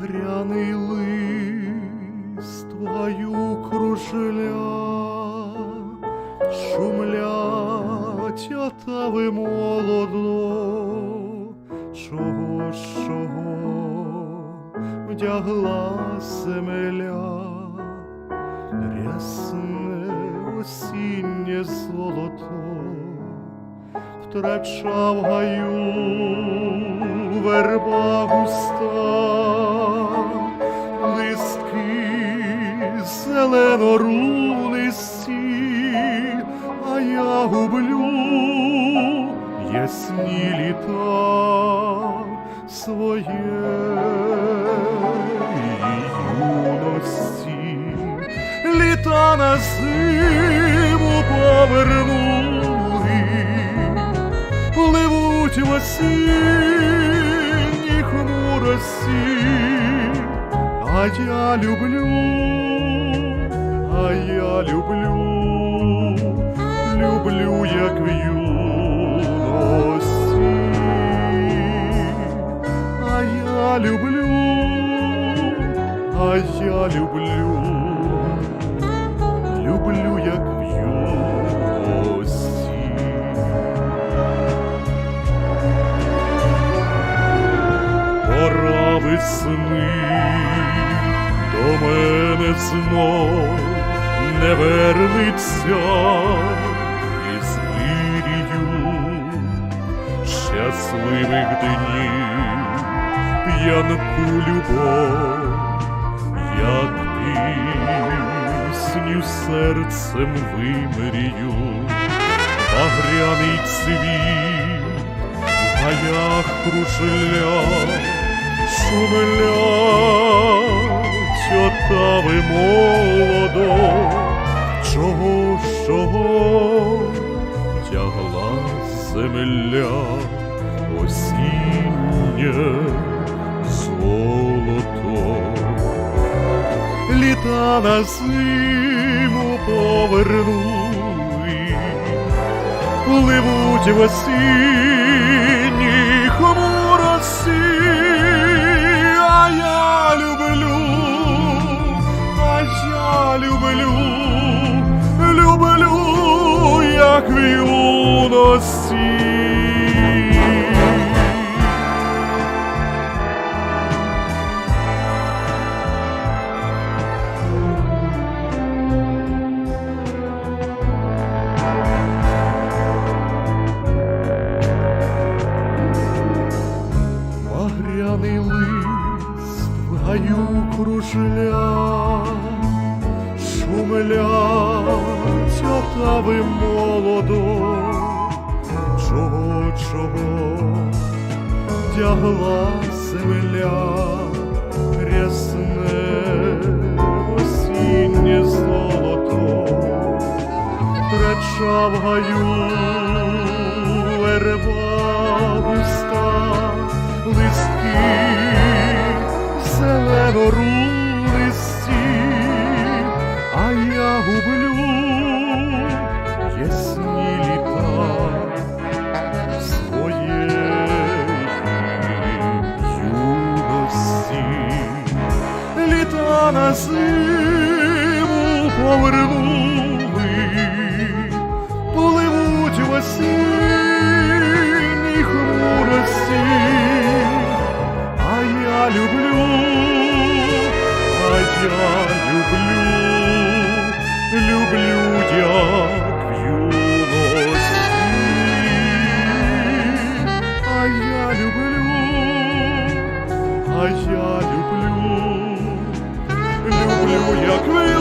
Багряний лист твою кружля, шумлять отави молодо, чого ж чого? Вдягла земля, рясне осіннє золото. Втрачав гаю верба густа, зеленорунисті, а я гублю ясні літа своєї юності, літа на зиму повернули пливуть в осінні хмурості, а я люблю, а я люблю, люблю, як в юності, а я люблю, а я люблю, люблю, як в юності. пора весни до мене знов не вернеться із вирію щасливих днів п'янку любов, як пісню серцем вимрію, багряний цвіт в гаях кружля, шумлять отави молодо, чого чого? Тягла земля осіннє золото. Літа на зиму повернули, пливуть в осінні хмурості, а юності. Багряний лист в кружля, шумлять отави молодо, чого тягла земля, рясне осіннє золото, втрачав гаю верба густа, листки зеленорулисті, на зиму повернули, пливуть в осінній хмурості, а я люблю, а я люблю, люблю як а я люблю, а я люблю. Богів, як ви.